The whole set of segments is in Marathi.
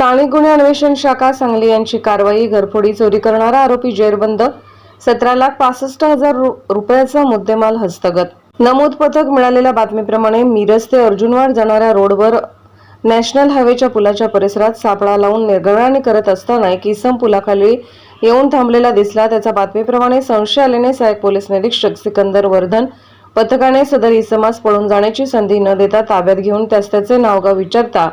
स्थानिक गुन्हे अन्वेषण शाखा सांगली यांची कारवाई घरफोडी चोरी करणारा आरोपी जेरबंद सतरा लाख पासष्ट हजार रु- रुपयाचा मुद्देमाल हस्तगत. नमूद पथक मिळालेल्या बातमीप्रमाणे मिरज ते अर्जुनवाड जाणाऱ्या रोडवर नॅशनल हायवेच्या पुलाच्या परिसरात सापळा लावून निर्गळाने करत असताना एक इसम पुलाखाली येऊन थांबलेला दिसला. त्याच्या बातमीप्रमाणे संशय आल्याने सहाय्यक पोलीस निरीक्षक सिकंदर वर्धन पथकाने सदर इसमास पळून जाण्याची संधी न देता ताब्यात घेऊन त्यास त्याचे नावगाव विचारता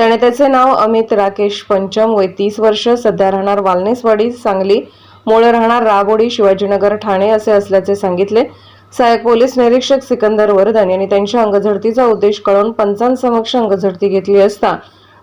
त्याने त्याचे नाव अमित राकेश पंचम वय तीस वर्ष सध्या राहणार वालनेसवाडी सांगली. मूळ राहणार रागोडी शिवाजीनगर ठाणे असे असल्याचे सांगितले. सहाय्यक पोलीस निरीक्षक सिकंदर वर्धन यांनी त्यांच्या अंगझडतीचा उद्देश कळून पंचांसमक्ष अंगझडती घेतली असता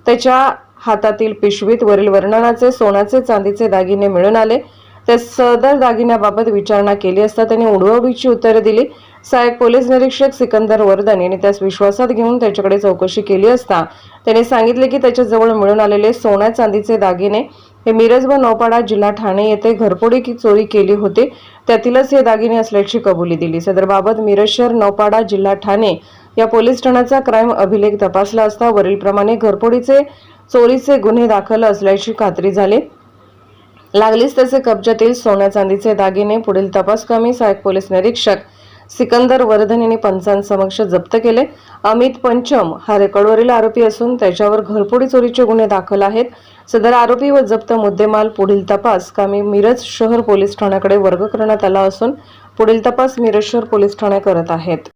त्याच्या हातातील पिशवीत वरील वर्णनाचे सोन्याचे चांदीचे दागिने मिळून आले. त्या सदर दागिन्याबाबत विचारणा केली असता त्यांनी उडवाउडीची उत्तरे दिली. सहाय्यक पोलीस निरीक्षक सिकंदर वर्धन यांनी त्यास विश्वासात घेऊन त्याच्याकडे चौकशी केली असता त्याने सांगितले की त्याच्याजवळ मिळून आलेले सोन्या चांदीचे दागिने हे मिरज व नौपाडा जिल्हा ठाणे येथे घरपोडी की चोरी केली होती त्यातीलच हे दागिने असल्याची कबुली दिली. सदरबाबत मिरज शहर नौपाडा जिल्हा ठाणे या पोलीस ठाण्याचा क्राईम अभिलेख तपासला असता वरीलप्रमाणे घरपोडीचे चोरीचे गुन्हे दाखल असल्याची खात्री झाली. लागलीच त्याचे कब्जातील सोन्या चांदीचे दागिने पुढील तपास कमी सहाय्यक पोलीस निरीक्षक सिकंदर वर्धन यांनी पंचांसमक्ष जप्त केले. अमित पंचम हा रेकॉर्डवरील आरोपी असून त्याच्यावर घरफोडी चोरीचे गुन्हे दाखल आहेत. सदर आरोपी व जप्त मुद्देमाल पुढील तपास कामी मिरज शहर पोलीस ठाण्याकडे वर्ग करण्यात आला असून पुढील तपास मिरज शहर पोलीस ठाणे करत आहेत.